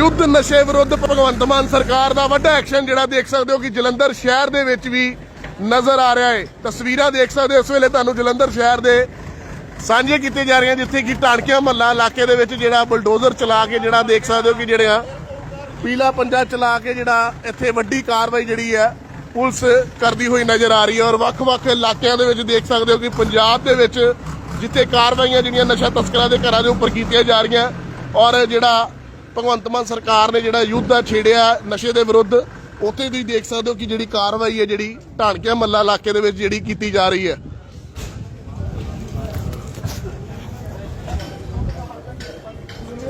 ਯੁੱਧ ਨਸ਼ੇ ਵਿਰੁੱਧ ਭਗਵੰਤ ਮਾਨ ਸਰਕਾਰ ਦਾ ਵੱਡਾ ਐਕਸ਼ਨ ਜਿਹੜਾ ਦੇਖ ਸਕਦੇ ਹੋ ਕਿ ਜਲੰਧਰ ਸ਼ਹਿਰ ਦੇ ਵਿੱਚ ਵੀ ਨਜ਼ਰ ਆ ਰਿਹਾ ਹੈ। ਤਸਵੀਰਾਂ ਦੇਖ ਸਕਦੇ ਹੋ ਇਸ ਵੇਲੇ ਤੁਹਾਨੂੰ ਜਲੰਧਰ ਸ਼ਹਿਰ ਦੇ ਸਾਂਝੇ ਕੀਤੇ ਜਾ ਰਹੀਆਂ ਜਿੱਥੇ ਕਿ ਟਾਣਕਿਆਂ ਮਹੱਲਾ ਇਲਾਕੇ ਦੇ ਵਿੱਚ ਜਿਹੜਾ ਬੁਲਡੋਜ਼ਰ ਚਲਾ ਕੇ ਜਿਹੜਾ ਦੇਖ ਸਕਦੇ ਹੋ ਕਿ ਜਿਹੜਿਆਂ ਪੀਲਾ ਪੰਜਾ ਚਲਾ ਕੇ ਜਿਹੜਾ ਇੱਥੇ ਵੱਡੀ ਕਾਰਵਾਈ ਜਿਹੜੀ ਹੈ ਪੁਲਿਸ ਕਰਦੀ ਹੋਈ ਨਜ਼ਰ ਆ ਰਹੀ ਹੈ ਔਰ ਵੱਖ-ਵੱਖ ਇਲਾਕਿਆਂ ਦੇ ਵਿੱਚ ਦੇਖ ਸਕਦੇ ਹੋ ਕਿ ਪੰਜਾਬ ਦੇ ਵਿੱਚ ਜਿੱਥੇ ਕਾਰਵਾਈਆਂ ਜਿਹੜੀਆਂ ਨਸ਼ਾ ਤਸਕਰਾਂ ਦੇ ਘਰਾਂ ਦੇ ਉੱਪਰ ਕੀਤੀਆਂ ਜਾ ਰਹੀਆਂ ਔਰ ਜਿਹੜਾ ਭਗਵੰਤ ਮਾਨ ਸਰਕਾਰ ਨੇ ਜਿਹੜਾ ਯੁੱਧ ਆ ਛੇੜਿਆ ਨਸ਼ੇ ਦੇ ਵਿਰੁੱਧ, ਉੱਥੇ ਤੁਸੀਂ ਦੇਖ ਸਕਦੇ ਹੋ ਕਿ ਜਿਹੜੀ ਕਾਰਵਾਈ ਹੈ, ਜਿਹੜੀ ਢਾਣਕਿਆਂ ਮੱਲਾ ਇਲਾਕੇ ਦੇ ਵਿੱਚ ਜਿਹੜੀ ਕੀਤੀ ਜਾ ਰਹੀ ਹੈ।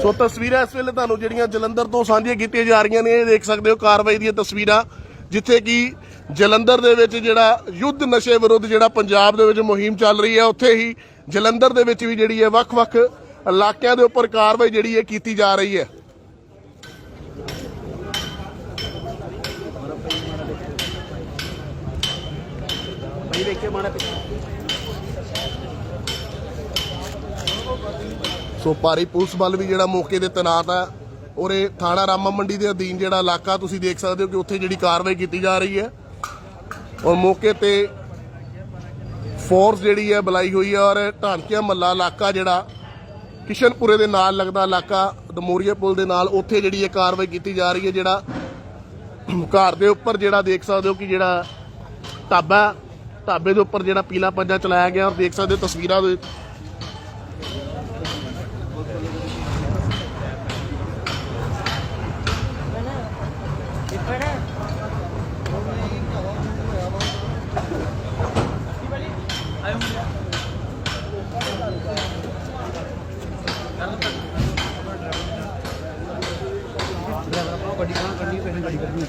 ਸੋ ਤਸਵੀਰਾਂ ਇਸ ਵੇਲੇ ਤੁਹਾਨੂੰ ਜਿਹੜੀਆਂ ਜਲੰਧਰ ਤੋਂ ਸਾਂਝੀਆਂ ਕੀਤੀਆਂ ਜਾ ਰਹੀਆਂ ਨੇ, ਇਹ ਦੇਖ ਸਕਦੇ ਹੋ ਕਾਰਵਾਈ ਦੀਆਂ ਤਸਵੀਰਾਂ, ਜਿੱਥੇ ਕਿ ਜਲੰਧਰ ਦੇ ਵਿੱਚ ਜਿਹੜਾ ਯੁੱਧ ਨਸ਼ੇ ਵਿਰੁੱਧ ਜਿਹੜਾ ਪੰਜਾਬ ਦੇ ਵਿੱਚ ਮੁਹਿੰਮ ਚੱਲ ਰਹੀ ਹੈ, ਉੱਥੇ ਹੀ ਜਲੰਧਰ ਦੇ ਵਿੱਚ ਵੀ ਜਿਹੜੀ ਹੈ ਵੱਖ-ਵੱਖ ਇਲਾਕਿਆਂ ਦੇ ਉੱਪਰ ਕਾਰਵਾਈ ਜਿਹੜੀ ਹੈ, ਕੀਤੀ ਜਾ ਰਹੀ ਹੈ। ਭਾਈ ਵੇਖੇ ਮਾੜਾ ਸੋ ਭਾਰੀ ਪੁਲਿਸ ਬਲ ਵੀ ਜਿਹੜਾ ਮੌਕੇ ਤੇ ਤੈਨਾਤ ਹੈ ਔਰ ਥਾਣਾ ਰਾਮਾ ਮੰਡੀ ਦੇ ਅਧੀਨ ਜਿਹੜਾ ਇਲਾਕਾ ਤੁਸੀਂ ਦੇਖ ਸਕਦੇ ਹੋ ਕਿ ਉੱਥੇ ਜਿਹੜੀ ਕਾਰਵਾਈ ਕੀਤੀ ਜਾ ਰਹੀ ਹੈ। ਔਰ ਮੌਕੇ ਤੇ ਫੋਰਸ ਜਿਹੜੀ ਹੈ ਬੁਲਾਈ ਹੋਈ ਹੈ ਔਰ ਢਾਨਕਿਆ ਮੱਲਾ ਇਲਾਕਾ ਜਿਹੜਾ ਕਿਸ਼ਨਪੁਰੇ ਦੇ ਨਾਲ ਲੱਗਦਾ ਇਲਾਕਾ ਦਮੋਰੀਆ ਪੁਲ ਦੇ ਨਾਲ ਉੱਥੇ ਜਿਹੜੀ ਇਹ ਕਾਰਵਾਈ ਕੀਤੀ ਜਾ ਰਹੀ ਹੈ ਜਿਹੜਾ ਘਰ ਦੇ ਉੱਪਰ ਜਿਹੜਾ ਦੇਖ ਸਕਦੇ ਹੋ ਕਿ ਜਿਹੜਾ ਢਾਬਾ ਢਾਬੇ ਦੇ ਉੱਪਰ ਜਿਹੜਾ ਪੀਲਾ ਪੰਜਾ ਚਲਾਇਆ ਗਿਆ ਔਰ ਦੇਖ ਸਕਦੇ ਹੋ ਤਸਵੀਰਾਂ ਦੇ। ਗੱਡੀ ਕਰਨੀ ਪੈਣੀ ਗੱਡੀ ਕਰਨੀ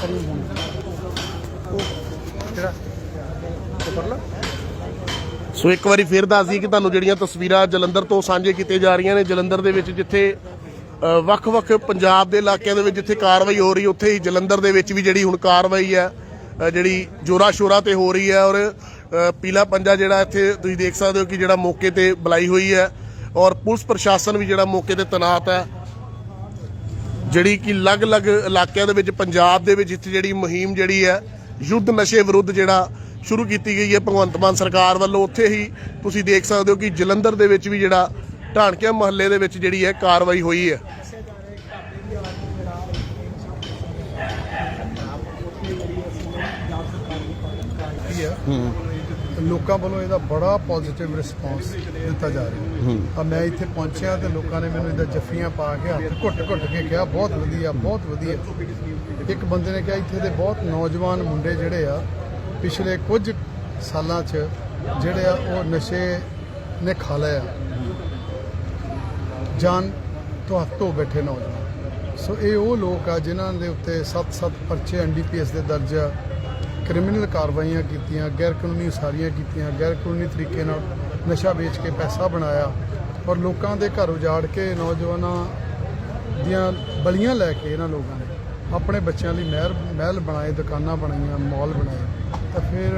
ਕਰੀ ਹੁਣ ਜਿਹੜਾ ਸੋ ਇੱਕ ਵਾਰੀ ਫੇਰ ਦੱਸ ਦਈਏ ਕਿ ਤੁਹਾਨੂੰ ਜਿਹੜੀਆਂ ਤਸਵੀਰਾਂ ਜਲੰਧਰ ਤੋਂ ਸਾਂਝੇ ਕੀਤੀਆਂ ਜਾ ਰਹੀਆਂ ਨੇ, ਜਲੰਧਰ ਦੇ ਵਿੱਚ ਜਿੱਥੇ ਵੱਖ-ਵੱਖ ਪੰਜਾਬ ਦੇ ਇਲਾਕਿਆਂ ਦੇ ਵਿੱਚ ਜਿੱਥੇ ਕਾਰਵਾਈ ਹੋ ਰਹੀ, ਉੱਥੇ ਹੀ ਜਲੰਧਰ ਦੇ ਵਿੱਚ ਵੀ ਜਿਹੜੀ ਹੁਣ ਕਾਰਵਾਈ ਹੈ ਜਿਹੜੀ ਜੋਰਾ ਸ਼ੋਰਾ ਤੇ ਹੋ ਰਹੀ ਹੈ ਔਰ ਪੀਲਾ ਪੰਜਾ ਜਿਹੜਾ ਇੱਥੇ ਤੁਸੀਂ ਦੇਖ ਸਕਦੇ ਹੋ ਕਿ ਜਿਹੜਾ ਮੌਕੇ ਤੇ ਬੁਲਾਈ ਹੋਈ ਹੈ ਔਰ ਪੁਲਿਸ ਪ੍ਰਸ਼ਾਸਨ ਵੀ ਜਿਹੜਾ ਮੌਕੇ ਤੇ ਤੈਨਾਤ ਹੈ। ਜਿਹੜੀ ਕਿ ਅਲੱਗ-ਅਲੱਗ ਇਲਾਕਿਆਂ ਦੇ ਵਿੱਚ, ਪੰਜਾਬ ਦੇ ਵਿੱਚ ਜਿੱਥੇ ਜਿਹੜੀ ਮੁਹਿੰਮ ਜਿਹੜੀ ਹੈ, ਯੁੱਧ ਨਸ਼ੇ ਵਿਰੁੱਧ ਜਿਹੜਾ ਸ਼ੁਰੂ ਕੀਤੀ ਗਈ ਹੈ ਭਗਵੰਤ ਮਾਨ ਸਰਕਾਰ ਵੱਲੋਂ। ਉੱਥੇ ਹੀ ਤੁਸੀਂ ਦੇਖ ਸਕਦੇ ਹੋ ਕਿ ਜਲੰਧਰ ਦੇ ਵਿੱਚ ਵੀ ਜਿਹੜਾ ਢਾਣਕਿਆਂ ਮਹੱਲੇ ਦੇ ਵਿੱਚ ਜਿਹੜੀ ਹੈ ਕਾਰਵਾਈ ਹੋਈ ਹੈ। ਲੋਕਾਂ ਵੱਲੋਂ ਇਹਦਾ ਬੜਾ ਪੋਜ਼ਿਟਿਵ ਰਿਸਪਾਂਸ ਦਿੱਤਾ ਜਾ ਰਿਹਾ। ਆ ਮੈਂ ਇੱਥੇ ਪਹੁੰਚਿਆ ਤੇ ਲੋਕਾਂ ਨੇ ਮੈਨੂੰ ਇਹਦਾ ਜੱਫੀਆਂ ਪਾ ਕੇ ਹੱਥ ਘੁੱਟ ਘੁੱਟ ਕੇ ਕਿਹਾ ਬਹੁਤ ਵਧੀਆ ਬਹੁਤ ਵਧੀਆ। ਇੱਕ ਬੰਦੇ ਨੇ ਕਿਹਾ ਇੱਥੇ ਦੇ ਬਹੁਤ ਨੌਜਵਾਨ ਮੁੰਡੇ ਜਿਹੜੇ ਆ ਪਿਛਲੇ ਕੁਝ ਸਾਲਾਂ 'ਚ ਜਿਹੜੇ ਆ ਉਹ ਨਸ਼ੇ ਨੇ ਖਾ ਲਿਆ ਜਾਨ ਤੋਂ ਹੱਥ ਧੋ ਬੈਠੇ ਨੌਜਵਾਨ। ਸੋ ਇਹ ਉਹ ਲੋਕ ਆ ਜਿਨ੍ਹਾਂ ਦੇ ਉੱਤੇ 7-7 ਪਰਚੇ ਐਨਡੀਪੀਐਸ ਦੇ ਦਰਜ ਆ। ਕ੍ਰਿਮੀਨਲ ਕਾਰਵਾਈਆਂ ਕੀਤੀਆਂ ਗੈਰ ਕਾਨੂੰਨੀ ਉਸਾਰੀਆਂ ਕੀਤੀਆਂ ਗੈਰ ਕਾਨੂੰਨੀ ਤਰੀਕੇ ਨਾਲ ਨਸ਼ਾ ਵੇਚ ਕੇ ਪੈਸਾ ਬਣਾਇਆ ਔਰ ਲੋਕਾਂ ਦੇ ਘਰ ਉਜਾੜ ਕੇ ਨੌਜਵਾਨਾਂ ਦੀਆਂ ਬਲੀਆਂ ਲੈ ਕੇ ਇਹਨਾਂ ਲੋਕਾਂ ਨੇ ਆਪਣੇ ਬੱਚਿਆਂ ਲਈ ਮਹਿਲ ਮਹਿਲ ਬਣਾਏ, ਦੁਕਾਨਾਂ ਬਣਾਈਆਂ, ਮਾਲ ਬਣਾਏ। ਤਾਂ ਫਿਰ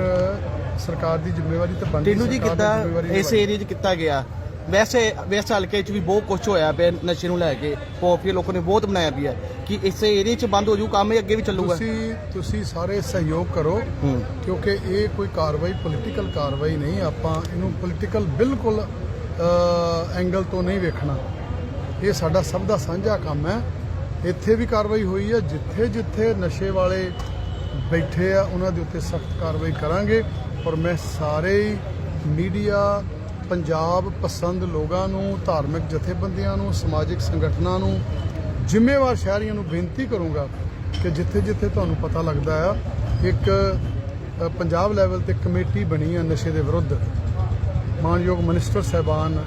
ਸਰਕਾਰ ਦੀ ਜ਼ਿੰਮੇਵਾਰੀ ਤਾਂ ਬਣਦੀ ਤੈਨੂੰ ਜੀ ਸਰਕਾਰ ਕਿੱਦਾਂ ਜ਼ਿੰਮੇਵਾਰੀ ਇਸ ਨਿਭਾਈ। ਏਰੀਆ 'ਚ ਕੀਤਾ ਗਿਆ? ਵੈਸੇ ਵੈਸੇ ਹਲਕੇ 'ਚ ਵੀ ਬਹੁਤ ਕੁਝ ਹੋਇਆ ਪਿਆ ਨਸ਼ੇ ਨੂੰ ਲੈ ਕੇ। ਪੋਪੀ ਲੋਕਾਂ ਨੇ ਬਹੁਤ ਬਣਾਇਆ ਪਿਆ ਕਿ ਇਸ ਏਰੀਆ 'ਚ ਬੰਦ ਹੋ ਜੂ ਕੰਮ ਇਹ ਅੱਗੇ ਵੀ ਚੱਲੂਗਾ। ਤੁਸੀਂ ਤੁਸੀਂ ਸਾਰੇ ਸਹਿਯੋਗ ਕਰੋ ਹੂੰ। ਕਿਉਂਕਿ ਇਹ ਕੋਈ ਕਾਰਵਾਈ ਪੋਲੀਟੀਕਲ ਕਾਰਵਾਈ ਨਹੀਂ। ਆਪਾਂ ਇਹਨੂੰ ਪੋਲੀਟੀਕਲ ਬਿਲਕੁਲ ਐਂਗਲ ਤੋਂ ਨਹੀਂ ਵੇਖਣਾ। ਇਹ ਸਾਡਾ ਸਭ ਦਾ ਸਾਂਝਾ ਕੰਮ ਹੈ। ਇੱਥੇ ਵੀ ਕਾਰਵਾਈ ਹੋਈ ਹੈ। ਜਿੱਥੇ ਜਿੱਥੇ ਨਸ਼ੇ ਵਾਲੇ ਬੈਠੇ ਆ, ਉਹਨਾਂ ਦੇ ਉੱਤੇ ਸਖਤ ਕਾਰਵਾਈ ਕਰਾਂਗੇ। ਔਰ ਮੈਂ ਸਾਰੇ ਹੀ ਮੀਡੀਆ, ਪੰਜਾਬ ਪਸੰਦ ਲੋਕਾਂ ਨੂੰ, ਧਾਰਮਿਕ ਜਥੇਬੰਦੀਆਂ ਨੂੰ, ਸਮਾਜਿਕ ਸੰਗਠਨਾਂ ਨੂੰ, ਜ਼ਿੰਮੇਵਾਰ ਸ਼ਹਿਰੀਆਂ ਨੂੰ ਬੇਨਤੀ ਕਰੂੰਗਾ ਕਿ ਜਿੱਥੇ ਜਿੱਥੇ ਤੁਹਾਨੂੰ ਪਤਾ ਲੱਗਦਾ ਆ, ਇੱਕ ਪੰਜਾਬ ਲੈਵਲ ਤੇ ਕਮੇਟੀ ਬਣੀ ਆ ਨਸ਼ੇ ਦੇ ਵਿਰੁੱਧ। ਮਾਨਯੋਗ ਮਿਨਿਸਟਰ ਸਾਹਿਬਾਨ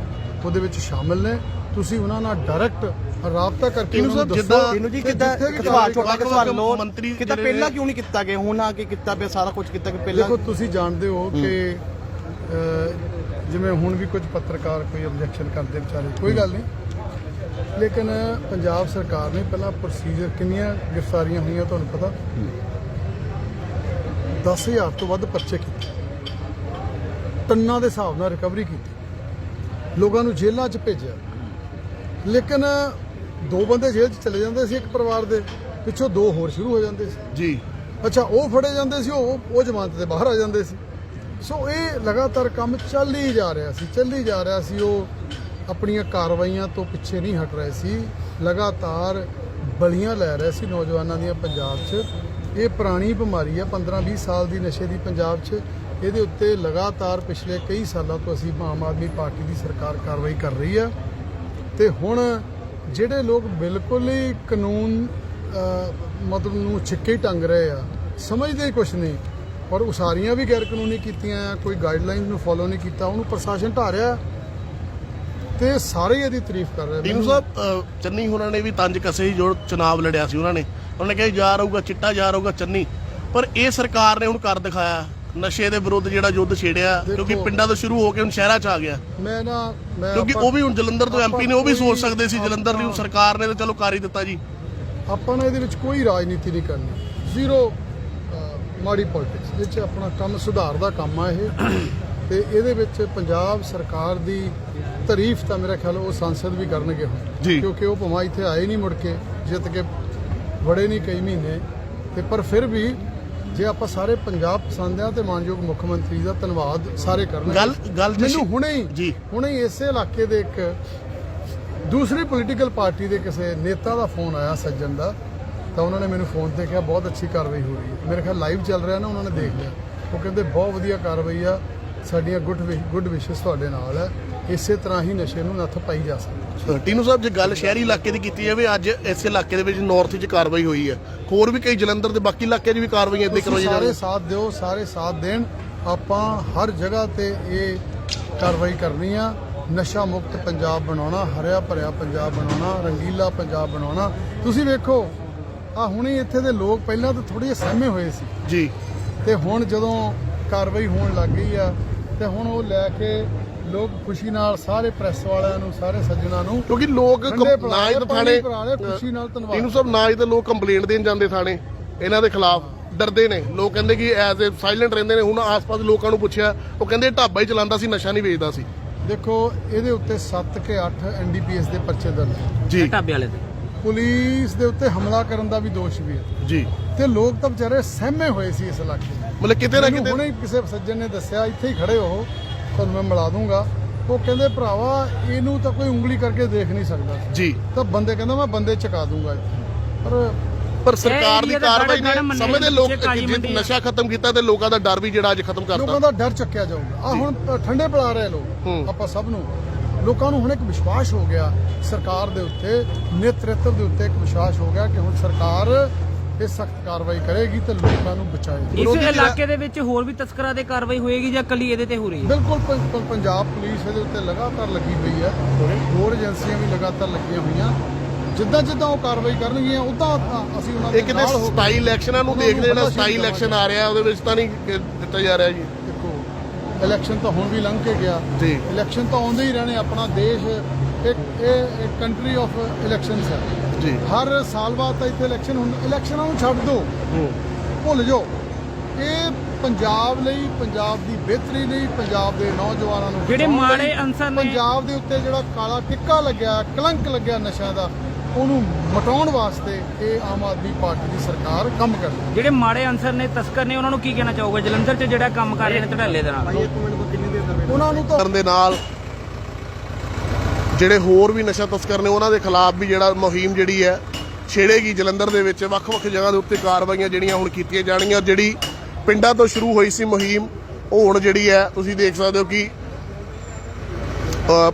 ਉਹਦੇ ਵਿੱਚ ਸ਼ਾਮਿਲ ਨੇ। ਤੁਸੀਂ ਉਹਨਾਂ ਨਾਲ ਡਾਇਰੈਕਟ ਰਾਬਤਾ ਕਰਕੇ ਇਹਨੂੰ ਸਰ ਦੱਸੋ। ਜਿੱਦਾਂ- ਤੈਨੂੰ ਜੀ ਕਿ ਕਿੱਦਾਂ ਸਵਾਲ ਛੋਟਾ ਜਿਹਾ ਸਵਾਲ ਲੋ ਮੰਤਰੀ ਕਿੱਦਾਂ ਪਹਿਲਾਂ ਕਿਉਂ ਨਹੀਂ ਕੀਤਾ ਗਿਆ ਹੁਣ ਆ ਕੇ ਕੀਤਾ ਪਿਆ ਸਾਰਾ ਕੁਝ ਕੀਤਾ ਕਿ ਪਹਿਲਾਂ ਦੇਖੋ ਤੁਸੀਂ ਜਾਣਦੇ ਹੋ ਕਿ ਜਿਵੇਂ ਹੁਣ ਵੀ ਕੁਝ ਪੱਤਰਕਾਰ ਕੋਈ ਆਬਜੈਕਸ਼ਨ ਕਰਦੇ ਵਿਚਾਰੇ ਕੋਈ ਗੱਲ ਨਹੀਂ। ਲੇਕਿਨ ਪੰਜਾਬ ਸਰਕਾਰ ਨੇ ਪਹਿਲਾਂ ਪ੍ਰੋਸੀਜਰ ਕਿੰਨੀਆਂ ਗ੍ਰਿਫਤਾਰੀਆਂ ਹੋਈਆਂ ਤੁਹਾਨੂੰ ਪਤਾ? 10000 ਤੋਂ ਵੱਧ ਪਰਚੇ ਕੀਤੇ। ਟੰਨਾਂ ਦੇ ਹਿਸਾਬ ਨਾਲ ਰਿਕਵਰੀ ਕੀਤੀ। ਲੋਕਾਂ ਨੂੰ ਜੇਲ੍ਹਾਂ 'ਚ ਭੇਜਿਆ। ਲੇਕਿਨ ਦੋ ਬੰਦੇ ਜੇਲ੍ਹ 'ਚ ਚਲੇ ਜਾਂਦੇ ਸੀ ਇੱਕ ਪਰਿਵਾਰ ਦੇ ਪਿੱਛੋਂ ਦੋ ਹੋਰ ਸ਼ੁਰੂ ਹੋ ਜਾਂਦੇ ਸੀ। ਜੀ। ਅੱਛਾ ਉਹ ਫੜੇ ਜਾਂਦੇ ਸੀ ਉਹ ਉਹ ਜ਼ਮਾਨਤ ਤੇ ਬਾਹਰ ਆ ਜਾਂਦੇ ਸੀ। ਸੋ ਇਹ ਲਗਾਤਾਰ ਕੰਮ ਚੱਲ ਹੀ ਜਾ ਰਿਹਾ ਸੀ ਚੱਲ ਹੀ ਜਾ ਰਿਹਾ ਸੀ। ਉਹ ਆਪਣੀਆਂ ਕਾਰਵਾਈਆਂ ਤੋਂ ਪਿੱਛੇ ਨਹੀਂ ਹਟ ਰਹੇ ਸੀ। ਲਗਾਤਾਰ ਬਲੀਆਂ ਲੈ ਰਹੇ ਸੀ ਨੌਜਵਾਨਾਂ ਦੀਆਂ ਪੰਜਾਬ 'ਚ। ਇਹ ਪੁਰਾਣੀ ਬਿਮਾਰੀ ਹੈ 15-20 ਸਾਲ ਦੀ ਨਸ਼ੇ ਦੀ ਪੰਜਾਬ 'ਚ। ਇਹਦੇ ਉੱਤੇ ਲਗਾਤਾਰ ਪਿਛਲੇ ਕਈ ਸਾਲਾਂ ਤੋਂ ਅਸੀਂ ਆਮ ਆਦਮੀ ਪਾਰਟੀ ਦੀ ਸਰਕਾਰ ਕਾਰਵਾਈ ਕਰ ਰਹੀ ਹੈ ਤੇ ਹੁਣ ਜਿਹੜੇ ਲੋਕ ਬਿਲਕੁਲ ਹੀ ਕਾਨੂੰਨ ਮਤਲਬ ਨੂੰ ਛਿੱਕੇ ਹੀ ਟੰਗ ਰਹੇ ਆ, ਸਮਝਦੇ ਹੀ ਕੁਛ ਨਹੀਂ। ਪਰ ਉਸਾਰੀਆਂ ਵੀ ਗੈਰ ਕਾਨੂੰਨੀ ਕੀਤੀਆਂ ਆ ਕੋਈ ਗਾਈਡਲਾਈਨਸ ਨੂੰ ਫੋਲੋ ਨਹੀਂ ਕੀਤਾ, ਉਹਨੂੰ ਪ੍ਰਸ਼ਾਸਨ ਢਾ ਰਿਹਾ ਤੇ ਸਾਰੇ ਇਹਦੀ ਤਾਰੀਫ ਕਰ ਰਹੇ ਟੀਨੂ ਸਾਹਿਬ ਚੰਨੀ ਹੋਰਾਂ ਨੇ ਵੀ ਤੰਜ ਕਸੇ ਹੀ ਜੋ ਚੁਣਾਵ ਲੜਿਆ ਸੀ ਉਹਨਾਂ ਨੇ। ਉਹਨਾਂ ਨੇ ਕਿਹਾ, ਜਾ ਰਹੂਗਾ, ਚਿੱਟਾ ਜਾ ਰਹੂਗਾ, ਚੰਨੀ। ਪਰ ਇਹ ਸਰਕਾਰ ਨੇ ਹੁਣ ਕਰ ਦਿਖਾਇਆ। ਨਸ਼ੇ ਦੇ ਵਿਰੁੱਧ ਜਿਹੜਾ ਯੁੱਧ ਛੇੜਿਆ ਕਿਉਂਕਿ ਪਿੰਡਾਂ ਤੋਂ ਸ਼ੁਰੂ ਹੋ ਕੇ ਹੁਣ ਸ਼ਹਿਰਾਂ 'ਚ ਆ ਗਿਆ। ਮੈਂ ਨਾ ਮੈਂ ਕਿਉਂਕਿ ਉਹ ਵੀ ਹੁਣ ਜਲੰਧਰ ਤੋਂ ਐਮਪੀ ਨੇ ਉਹ ਵੀ ਸੋਚ ਸਕਦੇ ਸੀ ਜਲੰਧਰ ਹੁਣ ਸਰਕਾਰ ਨੇ ਤਾਂ ਚਲੋ ਕਰ ਹੀ ਦਿੱਤਾ ਜੀ। ਆਪਾਂ ਨੇ ਇਹਦੇ ਵਿੱਚ ਕੋਈ ਰਾਜਨੀਤੀ ਨਹੀਂ ਕਰਨੀ। ਜ਼ੀਰੋ ਮਾੜੀ ਪੋਲਿਟਿਕਸ ਇਹ ਚ ਆਪਣਾ ਕੰਮ ਸੁਧਾਰ ਦਾ ਕੰਮ ਆ ਇਹ। ਤੇ ਇਹਦੇ ਵਿੱਚ ਪੰਜਾਬ ਸਰਕਾਰ ਦੀ ਤਾਰੀਫ ਤਾਂ ਮੇਰਾ ਖਿਆਲ ਉਹ ਸੰਸਦ ਵੀ ਕਰਨਗੇ ਹੁਣ। ਕਿਉਂਕਿ ਉਹ ਭਵਾਂ ਇੱਥੇ ਆਏ ਨਹੀਂ ਮੁੜ ਕੇ ਜਿੱਤ ਕੇ ਵੜੇ ਨਹੀਂ ਕਈ ਮਹੀਨੇ। ਤੇ ਪਰ ਫਿਰ ਵੀ ਜੇ ਆਪਾਂ ਸਾਰੇ ਪੰਜਾਬ ਪਸੰਦ ਆ ਤੇ ਮਾਨਯੋਗ ਮੁੱਖ ਮੰਤਰੀ ਦਾ ਧੰਨਵਾਦ ਸਾਰੇ ਕਰਨਗੇ ਗੱਲ ਗੱਲ ਮੈਨੂੰ ਹੁਣੇ ਹੀ ਜੀ। ਹੁਣੇ ਹੀ ਇਸੇ ਇਲਾਕੇ ਦੇ ਇੱਕ ਦੂਸਰੀ ਪੋਲੀਟੀਕਲ ਪਾਰਟੀ ਦੇ ਕਿਸੇ ਨੇਤਾ ਦਾ ਫੋਨ ਆਇਆ ਸੱਜਣ ਦਾ ਤਾਂ ਉਹਨਾਂ ਨੇ ਮੈਨੂੰ ਫੋਨ ਤੇ ਕਿਹਾ ਬਹੁਤ ਅੱਛੀ ਕਾਰਵਾਈ ਹੋ ਰਹੀ ਹੈ। ਮੇਰੇ ਖਿਆਲ ਲਾਈਵ ਚੱਲ ਰਿਹਾ ਨਾ ਉਹਨਾਂ ਨੇ ਦੇਖ ਲਿਆ। ਉਹ ਕਹਿੰਦੇ ਬਹੁਤ ਵਧੀਆ ਕਾਰਵਾਈ ਆ ਸਾਡੀਆਂ ਗੁੱਡ ਗੁੱਡ ਵਿਸ਼ੇਸ ਤੁਹਾਡੇ ਨਾਲ ਹੈ। ਇਸੇ ਤਰ੍ਹਾਂ ਹੀ ਨਸ਼ੇ ਨੂੰ ਨੱਥ ਪਾਈ ਜਾ ਸਕਦੀ ਟੀਨੂ ਸਾਹਿਬ ਜੇ ਗੱਲ ਸ਼ਹਿਰੀ ਇਲਾਕੇ ਦੀ ਕੀਤੀ ਜਾਵੇ ਅੱਜ ਇਸ ਇਲਾਕੇ ਦੇ ਵਿੱਚ ਨਾਰਥ 'ਚ ਕਾਰਵਾਈ ਹੋਈ ਹੈ। ਹੋਰ ਵੀ ਕਈ ਜਲੰਧਰ ਦੇ ਬਾਕੀ ਇਲਾਕਿਆਂ 'ਚ ਵੀ ਕਾਰਵਾਈਆਂ ਇਦਾਂ ਕਰਵਾਈਆਂ ਜਾ ਸਾਰੇ ਰਹੀਆਂ ਸਾਥ ਦਿਓ ਸਾਰੇ ਸਾਥ ਦੇਣ। ਆਪਾਂ ਹਰ ਜਗ੍ਹਾ ਤੇ ਇਹ ਕਾਰਵਾਈ ਕਰਨੀ ਆ। ਨਸ਼ਾ ਮੁਕਤ ਪੰਜਾਬ ਬਣਾਉਣਾ ਹਰਿਆ ਭਰਿਆ ਪੰਜਾਬ ਬਣਾਉਣਾ ਰੰਗੀਲਾ ਪੰਜਾਬ ਬਣਾਉਣਾ। ਤੁਸੀਂ ਵੇਖੋ ਆ ਹੁਣੇ ਇੱਥੇ ਦੇ ਲੋਕ ਪਹਿਲਾਂ ਤਾਂ ਥੋੜੇ ਜਿਹੇ ਸਹਿਮੇ ਹੋਏ ਸੀ। ਜੀ। ਤੇ ਹੁਣ ਜਦੋਂ ਕਾਰਵਾਈ ਹੋਣ ਲੱਗ ਗਈ ਆ ਤੇ ਹੁਣ ਉਹ ਲੈ ਕੇ ਲੋਕ ਖੁਸ਼ੀ ਨਾਲ ਸਾਰੇ ਪ੍ਰੈਸ ਵਾਲਿਆਂ ਨੂੰ ਸਾਰੇ ਸੱਜਣਾ ਨੂੰ ਕਿਉਂਕਿ ਲੋਕ ਠੰਡੇ ਕੰਪ- ਨਾ ਹੀ ਪਿਲਾ ਤਾਂ ਲਏ, ਥਾਣੇ ਪਾਣੀ ਖੁਸ਼ੀ ਨਾਲ ਧੰਨਵਾਦ। ਟੀਨੂ ਸਾਹਿਬ ਨਾ ਹੀ ਤਾਂ ਲੋਕ ਕੰਪਲੇਂਟ ਦੇਣ ਜਾਂਦੇ ਥਾਣੇ। ਇਹਨਾਂ ਦੇ ਖਿਲਾਫ ਡਰਦੇ ਨੇ। ਲੋਕ ਕਹਿੰਦੇ ਕਿ ਐਜ਼ ਅ ਸਾਇਲੈਂਟ ਰਹਿੰਦੇ ਨੇ। ਹੁਣ ਆਸ-ਪਾਸ ਲੋਕਾਂ ਨੂੰ ਪੁੱਛਿਆ ਉਹ ਕਹਿੰਦੇ ਢਾਬਾ ਹੀ ਚਲਾਉਂਦਾ ਸੀ ਨਸ਼ਾ ਨਹੀਂ ਵੇਚਦਾ ਸੀ। ਦੇਖੋ ਇਹਦੇ ਉੱਤੇ 7 ਕੇ 8 ਐਨਡੀਪੀਐਸ ਦੇ ਪਰਚੇ ਦਰਜ ਹੈ। ਜੀ। ਢਾਬੇ ਵਾਲੇ ਤੇ ਪੁਲਿਸ ਦੇ ਉੱਤੇ ਹਮਲਾ ਕਰਨ ਦਾ ਵੀ ਦੋਸ਼ ਵੀ ਹੈ। ਜੀ। ਤੇ ਲੋਕ ਤਾਂ ਵਿਚਾਰੇ ਸਹਿਮੇ ਹੋਏ ਸੀ ਇਸ ਇਲਾਕੇ 'ਚ। ਮਤਲਬ ਕਿਤੇ ਨਾ ਮੈਨੂੰ ਕਿਤੇ ਹੁਣੇ ਹੀ ਕਿਸੇ ਸੱਜਣ ਨੇ ਦੱਸਿਆ ਇੱਥੇ ਹੀ ਖੜੇ ਹੋ ਤੁਹਾਨੂੰ ਮੈਂ ਮਿਲਾ ਦੂੰਗਾ। ਉਹ ਕਹਿੰਦੇ ਭਰਾਵਾ ਇਹਨੂੰ ਤਾਂ ਕੋਈ ਉਂਗਲੀ ਕਰਕੇ ਦੇਖ ਨਹੀਂ ਸਕਦਾ। ਜੀ। ਤਾਂ ਬੰਦੇ ਕਹਿੰਦਾ ਮੈਂ ਬੰਦੇ ਚਕਾ ਦੂੰਗਾ। ਇੱਥੇ ਪਰ ਪਰ ਸਰਕਾਰ ਦੀ ਕਾਰਵਾਈ ਨੇ ਸਮਝਦੇ ਦੇ ਲੋਕ ਪਿੱਛੇ ਕਾਲੀ ਕਿ ਜੇ ਮੰਡੀ ਹੈ। ਨਸ਼ਾ ਖਤਮ ਕੀਤਾ ਤੇ ਲੋਕਾਂ ਦਾ ਡਰ ਵੀ ਜਿਹੜਾ ਅੱਜ ਖਤਮ ਲੋਕਾਂ ਕਰਤਾ ਦਾ ਡਰ ਚੱਕਿਆ ਜਾਊਗਾ। ਆ ਹੁਣ ਠੰਡੇ ਪਿਲਾ ਰਹੇ ਲੋਕ। ਆਪਾਂ ਸਭ ਨੂੰ। ਲੋਕਾਂ ਨੂੰ ਹੁਣ ਇੱਕ ਵਿਸ਼ਵਾਸ ਹੋ ਗਿਆ ਸਰਕਾਰ ਦੇ ਉੱਤੇ ਨੇਤਰਤਵ ਦੇ ਉੱਤੇ ਇੱਕ ਵਿਸ਼ਵਾਸ ਹੋ ਗਿਆ ਕਿ ਹੁਣ ਸਰਕਾਰ ਇਹ ਸਖਤ ਕਾਰਵਾਈ ਕਰੇਗੀ ਤੇ ਲੋਕਾਂ ਨੂੰ ਬਚਾਏਗੀ। ਇਸ ਇਲਾਕੇ ਦੇ ਵਿੱਚ ਹੋਰ ਵੀ ਤਸਕਰਾਂ ਤੇ ਕਾਰਵਾਈ ਹੋਏਗੀ ਜਾਂ ਕੱਲੀ ਇਹਦੇ ਤੇ ਹੋ ਰਹੀ ਹੈ? ਬਿਲਕੁਲ ਪੰ- ਪੰਜਾਬ ਪੁਲਿਸ ਇਹਦੇ ਉੱਤੇ ਲਗਾਤਾਰ ਲੱਗੀ ਹੋਈ ਹੈ। ਹੋਰ? ਏਜੰਸੀਆਂ ਵੀ ਲਗਾਤਾਰ ਲੱਗੀਆਂ ਹੋਈਆਂ। ਜਿੱਦਾਂ ਜਿੱਦਾਂ ਉਹ ਕਾਰਵਾਈ ਕਰਨਗੀਆਂ ਉਦਾਂ ਅਸੀਂ ਉਹਨਾਂ ਦੇ ਇਹ ਕਿਤੇ ਨਾਲ ਹੋ ਕੇ ਸਥਾਈ ਇਲੈਕਸ਼ਨਾਂ ਨੂੰ ਉਹਨਾਂ ਦੇਖਦੇ ਨਾ ਹੱਲਾਸ਼ੇਰੀ ਸਥਾਈ ਇਲੈਕਸ਼ਨ ਆ ਰਿਹਾ ਉਹਦੇ ਵਿੱਚ ਤਾਂ ਨਹੀਂ ਕਿ- ਦਿੱਤਾ ਜਾ ਰਿਹਾ ਜੀ। ਦੇਖੋ ਇਲੈਕਸ਼ਨ ਤਾਂ ਹੁਣ ਵੀ ਲੰਘ ਕੇ ਗਿਆ। ਜੀ। ਇਲੈਕਸ਼ਨ ਤਾਂ ਆਉਂਦੇ ਹੀ ਰਹਿਣੇ ਆਪਣਾ ਦੇਸ਼ ਇੱਕ ਇਹ ਕੰਟਰੀ ਆਫ ਇਲੈਕਸ਼ਨਸ ਹੈ। ਜੀ। ਹਰ ਸਾਲ ਬਾਅਦ ਤਾਂ ਇੱਥੇ ਇਲੈਕਸ਼ਨ ਹੁੰਦੇ ਇਲੈਕਸ਼ਨਾਂ ਨੂੰ ਛੱਡ ਦਿਓ। ਭੁੱਲ ਜਾਓ। ਇਹ ਪੰਜਾਬ ਲਈ ਪੰਜਾਬ ਦੀ ਬਿਹਤਰੀ ਲਈ ਪੰਜਾਬ ਦੇ ਨੌਜਵਾਨਾਂ ਨੂੰ ਜਿਹੜੇ ਮਾੜੇ ਅਨਸਰ ਨੇ- ਪੰਜਾਬ ਦੇ ਉੱਤੇ ਜਿਹੜਾ ਕਾਲਾ ਟਿੱਕਾ ਲੱਗਿਆ ਕਲੰਕ ਲੱਗਿਆ ਨਸ਼ਿਆਂ ਦਾ ਉਹਨੂੰ ਮਟਾਉਣ ਵਾਸਤੇ ਇਹ ਆਮ ਆਦਮੀ ਪਾਰਟੀ ਦੀ ਸਰਕਾਰ ਕੰਮ ਕਰਦੀ ਹੈ। ਜਿਹੜੇ ਮਾੜੇ ਅਨਸਰ ਨੇ ਤਸਕਰ ਨੇ ਉਹਨਾਂ ਨੂੰ ਕੀ ਕਹਿਣਾ ਚਾਹੋਗੇ? ਜਲੰਧਰ 'ਚ ਜਿਹੜਾ ਕੰਮ ਕਰ ਰਹੇ ਨੇ ਧੜੱਲੇ ਦੇ ਨਾਲ। ਉਹਨਾਂ ਨੂੰ ਤਾਂ ਕਰਨ ਦੇ ਨਾਲ ਜਿਹੜੇ ਹੋਰ ਵੀ ਨਸ਼ਾ ਤਸਕਰ ਨੇ, ਉਹਨਾਂ ਦੇ ਖਿਲਾਫ ਵੀ ਜਿਹੜਾ ਮੁਹਿੰਮ ਜਿਹੜੀ ਹੈ, ਛੇੜੇਗੀ ਜਲੰਧਰ ਦੇ ਵਿੱਚ। ਵੱਖ-ਵੱਖ ਜਗ੍ਹਾ ਦੇ ਉੱਤੇ ਕਾਰਵਾਈਆਂ ਜਿਹੜੀਆਂ ਹੁਣ ਕੀਤੀਆਂ ਜਾਣਗੀਆਂ। ਜਿਹੜੀ ਪਿੰਡਾਂ ਤੋਂ ਸ਼ੁਰੂ ਹੋਈ ਸੀ ਮੁਹਿੰਮ, ਉਹ ਹੁਣ ਜਿਹੜੀ ਹੈ, ਤੁਸੀਂ ਦੇਖ ਸਕਦੇ ਹੋ ਕਿ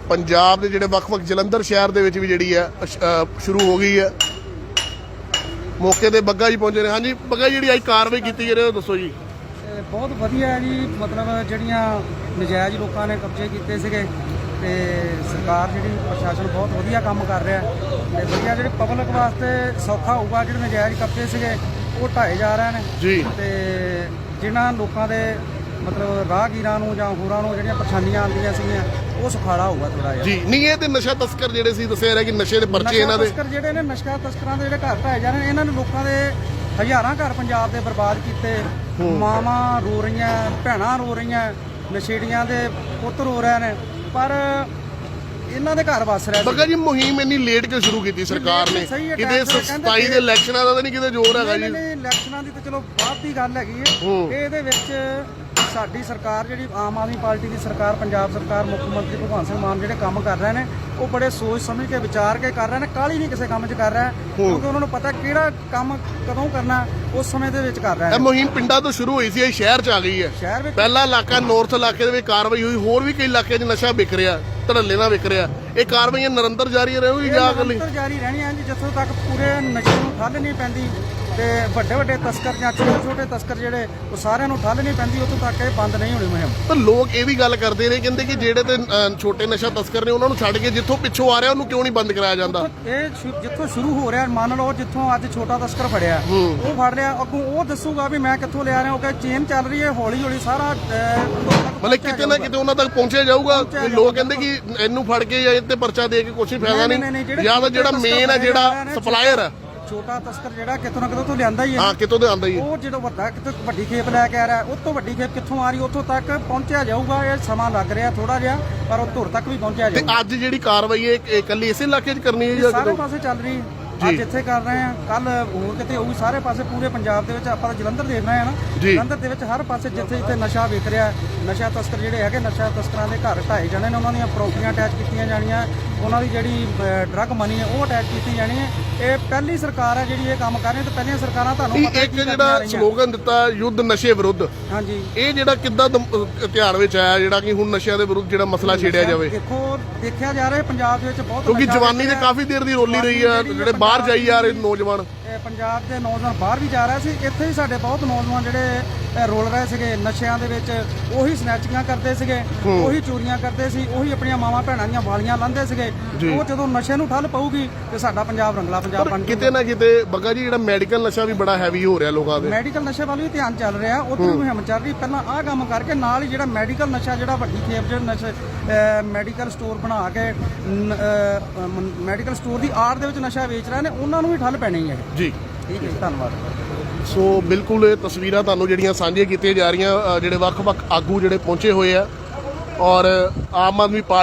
ਪੰਜਾਬ ਦੇ ਜਿਹੜੇ ਵੱਖ-ਵੱਖ ਜਲੰਧਰ ਸ਼ਹਿਰ ਦੇ ਵਿੱਚ ਵੀ ਜਿਹੜੀ ਹੈ ਸ਼ੁਰੂ ਹੋ ਗਈ ਹੈ। ਮੌਕੇ ਤੇ ਬੱਗਾ ਜੀ ਪਹੁੰਚੇ ਨੇ। ਹਾਂਜੀ, ਬੱਗਾ ਜਿਹੜੀ ਅੱਜ ਕਾਰਵਾਈ ਕੀਤੀ ਜਾ ਰਹੀ ਹੈ, ਉਹ ਦੱਸੋ ਜੀ। ਬਹੁਤ ਵਧੀਆ ਹੈ ਜੀ। ਮਤਲਬ ਜਿਹੜੀਆਂ ਨਜਾਇਜ਼ ਲੋਕਾਂ ਨੇ ਕਬਜ਼ੇ ਕੀਤੇ ਸੀਗੇ ਤੇ ਸਰਕਾਰ ਜਿਹੜੀ ਪ੍ਰਸ਼ਾਸਨ ਬਹੁਤ ਵਧੀਆ ਕੰਮ ਕਰ ਰਿਹਾ ਤੇ ਵਧੀਆ ਜਿਹੜੇ ਪਬਲਿਕ ਵਾਸਤੇ ਸੌਖਾ ਹੋਊਗਾ ਜਿਹੜੇ ਨਜਾਇਜ਼ ਕਬਜ਼ੇ ਸੀਗੇ ਉਹ ਢਾਏ ਜਾ ਰਹੇ ਨੇ। ਜੀ। ਤੇ ਜਿਨ੍ਹਾਂ ਲੋਕਾਂ ਦੇ ਮਤਲਬ ਰਾਹਗੀਰਾਂ ਨੂੰ ਜਾਂ ਹੋਰਾਂ ਨੂੰ ਜਿਹੜੀਆਂ ਪਰੇਸ਼ਾਨੀਆਂ ਆਉਂਦੀਆਂ ਸੀਗੀਆਂ ਉਹ ਸੁਖਾਲਾ ਹੋਊਗਾ ਥੋੜਾ ਜਿਹਾ। ਜੀ ਨਹੀਂ ਇਹ ਤੇ ਨਸ਼ਾ ਤਸਕਰ ਜਿਹੜੇ ਸੀ ਦੱਸਿਆ ਰਿਹਾ ਕਿ ਨਸ਼ੇ ਦੇ ਪਰਚੇ ਇਹਨਾਂ ਦੇ ਤਸਕਰ ਜਿਹੜੇ ਨੇ ਨਸ਼ਾ ਤਸਕਰਾਂ ਦੇ ਜਿਹੜੇ ਘਰ ਢਾਏ ਜਾ ਰਹੇ ਨੇ ਇਹਨਾਂ ਨੇ ਲੋਕਾਂ ਦੇ ਹਜ਼ਾਰਾਂ ਘਰ ਪੰਜਾਬ ਦੇ ਬਰਬਾਦ ਕੀਤੇ। ਮਾਵਾਂ ਰੋ ਰਹੀਆਂ ਭੈਣਾਂ ਰੋ ਰਹੀਆਂ ਨਸ਼ੇੜੀਆਂ ਦੇ ਪੁੱਤ ਰੋ ਰਹੇ ਨੇ। ਪਰ ਇਹਨਾਂ ਦੇ ਘਰ ਵਸ ਰਿਹਾ ਬੱਗਾ ਜੀ ਮੁਹਿੰਮ ਇੰਨੀ ਲੇਟ ਕਿਉਂ ਸ਼ੁਰੂ ਕੀਤੀ ਸਰਕਾਰ ਨੇ? ਸਹੀ ਹੈ, ਕਿਤੇ ਟੈਕਸ ਕਹਿੰਦੇ 27 ਦੇ ਇਲੈਕਸ਼ਨਾਂ ਦਾ ਤਾਂ ਨਹੀਂ ਕਿਤੇ ਜ਼ੋਰ ਹੈਗਾ ਜੀ। ਨਹੀਂ ਇਲੈਕਸ਼ਨਾਂ ਦੀ ਤਾਂ ਚਲੋ ਬਾਅਦ ਦੀ ਗੱਲ ਹੈਗੀ ਹੈ। ਹੂੰ। ਇਹਦੇ ਵਿੱਚ ਸਾਡੀ ਸਰਕਾਰ ਜਿਹੜੀ ਆਮ ਆਦਮੀ ਪਾਰਟੀ ਦੀ ਸਰਕਾਰ ਪੰਜਾਬ ਸਰਕਾਰ ਮੁੱਖ ਮੰਤਰੀ ਭਗਵੰਤ ਸਿੰਘ ਮਾਨ ਜਿਹੜੇ ਕੰਮ ਕਰ ਰਹੇ ਨੇ ਉਹ ਬੜੇ ਸੋਚ ਸਮਝ ਕੇ ਵਿਚਾਰ ਕੇ ਕਰ ਰਹੇ ਨੇ ਕਾਲੀ ਨਹੀਂ ਕਿਸੇ ਕੰਮ 'ਚ ਕਰ ਰਿਹਾ ਕਿਉਂਕਿ ਉਹਨਾਂ ਨੂੰ ਪਤਾ ਕਿਹੜਾ ਕੰਮ ਕਦੋਂ ਕਰਨਾ ਉਸ ਸਮੇਂ ਦੇ ਵਿੱਚ ਕਰ ਰਹੇ ਇਹ ਮੁਹਿੰਮ ਪਿੰਡਾਂ ਤੋਂ ਸ਼ੁਰੂ ਹੋਈ ਸੀ ਇਹ ਸ਼ਹਿਰ 'ਚ ਆ ਗਈ ਹੈ। ਸ਼ਹਿਰ ਵਿੱਚ? ਪਹਿਲਾ ਇਲਾਕਾ ਨਾਰਥ ਇਲਾਕੇ ਦੇ ਵਿੱਚ ਕਾਰਵਾਈ ਹੋਈ ਹੋਰ ਵੀ ਕਈ ਇਲਾਕਿਆਂ 'ਚ ਨਸ਼ਾ ਵਿਕ ਰਿਹਾ ਧੜੱਲੇ ਨਾਲ ਵਿਕ ਰਿਹਾ। ਇਹ ਕਾਰਵਾਈਆਂ ਨਿਰੰਤਰ ਜਾਰੀ ਰਹੂਗੀ ਜਾਂ ਅਗਲੀ ਨਿਰੰਤਰ ਜਾਰੀ ਰਹਿਣੀਆਂ ਜੀ ਜਿੱਥੋਂ ਤੱਕ ਪੂਰੇ ਨਸ਼ੇ ਨੂੰ ਠੱਲ ਨਹੀਂ ਪੈਂਦੀ। ਤੇ ਵੱਡੇ ਵੱਡੇ ਤਸਕਰ ਜਾਂ ਛੋਟੇ ਛੋਟੇ ਤਸਕਰ ਜਿਹੜੇ ਉਹ ਸਾਰਿਆਂ ਨੂੰ ਠੱਲ ਨਹੀਂ ਪੈਂਦੀ ਉੱਥੋਂ ਤੱਕ ਇਹ ਬੰਦ ਨਹੀਂ ਹੋਣੀ ਮੁਹਿੰਮ। ਪਰ ਲੋਕ ਇਹ ਵੀ ਗੱਲ ਕਰਦੇ ਨੇ ਕਹਿੰਦੇ ਕਿ ਜਿਹੜੇ ਤੇ ਛੋਟੇ ਨਸ਼ਾ ਤਸਕਰ ਨੇ ਉਹਨਾਂ ਨੂੰ ਛੱਡ ਕੇ ਜਿੱਥੋਂ ਪਿੱਛੋਂ ਆ ਰਿਹਾ ਉਹਨੂੰ ਕਿਉਂ ਨਹੀਂ ਬੰਦ ਕਰਾਇਆ ਜਾਂਦਾ? ਇਹ ਸ਼ੁ- ਜਿੱਥੋਂ ਸ਼ੁਰੂ ਹੋ ਰਿਹਾ ਮੰਨ ਲਓ ਜਿੱਥੋਂ ਅੱਜ ਛੋਟਾ ਤਸਕਰ ਫੜਿਆ ਉਹ ਫੜ ਲਿਆ ਅੱਗੋਂ ਉਹ ਦੱਸੂਗਾ ਵੀ ਮੈਂ ਕਿੱਥੋਂ ਲਿਆ ਰਿਹਾ ਉਹ ਕਹੇ ਚੇਨ ਚੱਲ ਰਹੀ ਹੈ ਹੌਲੀ ਹੌਲੀ ਸਾਰਾ ਅਹ, ਮਤਲਬ ਕਿਤੇ ਨਾ। ਕਿਤੇ ਉਹਨਾਂ ਤੱਕ ਪਹੁੰਚਿਆ ਜਾਊਗਾ ਪਹੁੰਚਿਆ ਤੇ ਲੋਕ ਕਹਿੰਦੇ ਕਿ ਇਹਨੂੰ ਫੜ ਕੇ ਜਾਂ ਇਹ ਤੇ ਪਰਚਾ ਦੇ ਕੇ ਕੁਛ ਹੀ ਫਾਇਦਾ ਨਹੀਂ, ਨਹੀਂ, ਨਹੀਂ, ਨਹੀਂ ਜਿਹੜੇ ਜਾਂ ਤਾਂ ਜਿਹੜਾ ਛੋਟੇ ਮੇਨ ਹੈ ਤਸਕਰ ਜਿਹੜਾ ਸਪਲਾਇਰ ਹੈ। ਛੋਟਾ ਤਸਕਰ ਜਿਹੜਾ ਕਿਤੋਂ ਨਾ ਕਿਤੋਂ ਤੋਂ ਲਿਆਂਦਾ ਹੀ ਹੈ ਹਾਂ ਕਿਤੋਂ ਦੇ ਆਂਦਾ ਹੀ ਹੈ। ਉਹ ਜਦੋਂ ਵੱਡਾ ਕਿਤੇ ਵੱਡੀ ਖੇਪ ਲੈ ਕੇ ਆ ਰਿਹਾ ਉਹ ਤੋਂ ਵੱਡੀ ਖੇਪ ਕਿੱਥੋਂ ਆ ਰਹੀ ਉੱਥੋਂ ਤੱਕ ਪਹੁੰਚਿਆ ਜਾਊਗਾ ਇਹ ਸਮਾਂ ਲੱਗ ਰਿਹਾ ਥੋੜਾ ਜਿਹਾ ਪਰ ਉਹ ਧੁਰ ਤੱਕ ਵੀ ਪਹੁੰਚਿਆ ਤੇ ਜਾਊਗਾ ਅੱਜ ਜਿਹੜੀ ਕਾਰਵਾਈ ਹੈ ਇਹ ਇਕੱਲੀ ਇਸੇ ਇਲਾਕੇ 'ਚ ਕਰਨੀ ਹੈ ਜਾਂ ਸਾਰੇ ਕਿਤੋਂ ਪਾਸੇ ਚੱਲ ਰਹੀ ਜੀ। ਅੱਜ ਇੱਥੇ ਕਰ ਰਹੇ ਆ ਕੱਲ ਹੋਰ ਕਿਤੇ ਹੋਊਗੀ ਸਾਰੇ ਪਾਸੇ ਪੂਰੇ ਪੰਜਾਬ ਦੇ ਵਿੱਚ ਆਪਾਂ ਤਾਂ ਜਲੰਧਰ ਦੇਖ ਰਹੇ ਆ ਨਾ ਜੀ। ਜਲੰਧਰ ਦੇ ਵਿੱਚ ਹਰ ਪਾਸੇ ਜਿੱਥੇ ਜਿੱਥੇ ਨਸ਼ਾ ਵਿਕ ਰਿਹਾ ਹੈ, ਨਸ਼ਾ ਤਸਕਰ ਜਿਹੜੇ ਹੈਗੇ ਨਸ਼ਾ ਤਸਕਰਾਂ ਦੇ ਘਰ ਢਾਏ ਜਾਣੇ ਨੇ ਉਹਨਾਂ ਦੀਆਂ ਪ੍ਰੋਪਰਟੀਆਂ ਅਟੈਚ ਕੀਤੀਆਂ ਜਾਣੀਆਂ ਉਹਨਾਂ ਦੀ ਜਿਹੜੀ ਡਰੱਗ ਮਨੀ ਹੈ ਉਹ ਅਟੈਚ ਕੀਤੀ ਜਾਣੀ ਹੈ ਇਹ ਪਹਿਲੀ ਸਰਕਾਰ ਹੈ ਜਿਹੜੀ ਇਹ ਕੰਮ ਕਰ ਰਹੀ ਹੈ ਤੇ ਪਹਿਲੀਆਂ ਸਰਕਾਰਾਂ ਤੁਹਾਨੂੰ ਪਤਾ ਇੱਕ ਜਿਹੜਾ। ਸਲੋਗਨ ਦਿੱਤਾ ਯੁੱਧ ਨਸ਼ੇ ਵਿਰੁੱਧ। ਹਾਂਜੀ। ਇਹ ਜਿਹੜਾ ਕਿੱਦਾਂ ਧਿਆਨ ਵਿੱਚ ਆਇਆ ਜਿਹੜਾ ਕਿ ਹੁਣ ਨਸ਼ਿਆਂ ਦੇ ਵਿਰੁੱਧ ਜਿਹੜਾ ਮਸਲਾ ਛੇੜਿਆ ਜਾਵੇ। ਦੇਖੋ ਦੇਖਿਆ ਜਾ ਰਿਹਾ ਹੈ ਪੰਜਾਬ ਦੇ ਵਿੱਚ ਬਹੁਤ ਕਿਉਂਕਿ ਨਸ਼ਾ ਜਵਾਨੀ ਵਿਕ ਤੇ ਰਿਹਾ। ਕਾਫੀ ਦੇਰ ਦੀ ਰੋਲੀ ਰਹੀ ਆ ਜਵਾਨੀ ਜਿਹੜੀ ਜਿਹੜੇ ਬਾਹਰ ਜਾਈ ਜਾ ਰਹੇ ਪੰਜਾਬ ਨੌਜਵਾਨ। ਇਹ ਪੰਜਾਬ ਦੇ ਨੌਜਵਾਨ ਬਾਹਰ ਵੀ ਜਾ ਰਹੇ ਸੀ ਇੱਥੇ ਹੀ ਸਾਡੇ ਬਹੁਤ ਨੌਜਵਾਨ ਜਿਹੜੇ ਰੋਲ ਰਹੇ ਸੀਗੇ ਨਸ਼ਿਆਂ ਦੇ ਵਿੱਚ ਉਹੀ ਸਨੈਚਿੰਗਾਂ ਕਰਦੇ ਸੀਗੇ ਉਹੀ ਚੋਰੀਆਂ ਕਰਦੇ ਸੀ ਉਹੀ ਆਪਣੀਆਂ ਮਾਵਾਂ ਭੈਣਾਂ ਦੀਆਂ ਵਾਲੀਆਂ ਲਾਂਦੇ ਸੀਗੇ। ਉਹ ਜਦੋਂ ਨਸ਼ੇ ਨੂੰ ਠੱਲ ਪਊਗੀ ਤੇ ਸਾਡਾ ਪੰਜਾਬ ਰੰਗਲਾ ਪੰਜਾਬ ਪਰ ਬਣ ਕਿਤੇ ਨਾ ਕਿਤੇ ਬੱਗਾ ਜੀ ਜਿਹੜਾ ਮੈਡੀਕਲ ਨਸ਼ਾ ਵੀ ਬੜਾ ਹੈਵੀ ਹੋ ਰਿਹਾ ਲੋਕਾਂ ਦੇ। ਮੈਡੀਕਲ ਨਸ਼ੇ ਵੱਲ ਵੀ ਧਿਆਨ ਚੱਲ ਰਿਹਾ। ਉਧਰ ਵੀ ਮੁਹਿੰਮ ਚੱਲ ਰਹੀ। ਪਹਿਲਾਂ ਆਹ ਕੰਮ ਕਰਕੇ ਨਾਲ ਹੀ ਜਿਹੜਾ ਮੈਡੀਕਲ ਨਸ਼ਾ ਜਿਹੜਾ ਵੱਡੀ ਖੇਪ ਜਿਹੜੇ ਨਸ਼ੇ ਮੈਡੀਕਲ ਸਟੋਰ ਬਣਾ ਕੇ ਮੈਡੀਕਲ ਸਟੋਰ ਦੀ ਆੜ ਦੇ ਵਿੱਚ ਨਸ਼ਾ ਵੇਚ ਰਹੇ ਨੇ ਉਹਨਾਂ ਨੂੰ ਵੀ ਠੱਲ ਪੈਣੀ ਹੈ। ਜੀ। ਠੀਕ ਹੈ ਜੀ, ਧੰਨਵਾਦ। ਸੋ ਬਿਲਕੁਲ ਇਹ ਤਸਵੀਰਾਂ ਤੁਹਾਨੂੰ ਜਿਹੜੀਆਂ ਸਾਂਝੀਆਂ ਕੀਤੀਆਂ ਜਾ ਰਹੀਆਂ ਅ, ਜਿਹੜੇ ਵੱਖ-ਵੱਖ ਆਗੂ ਜਿਹੜੇ ਪਹੁੰਚੇ ਹੋਏ ਆ। ਔਰ ਆਮ ਆਦਮੀ ਪਾਰਟੀ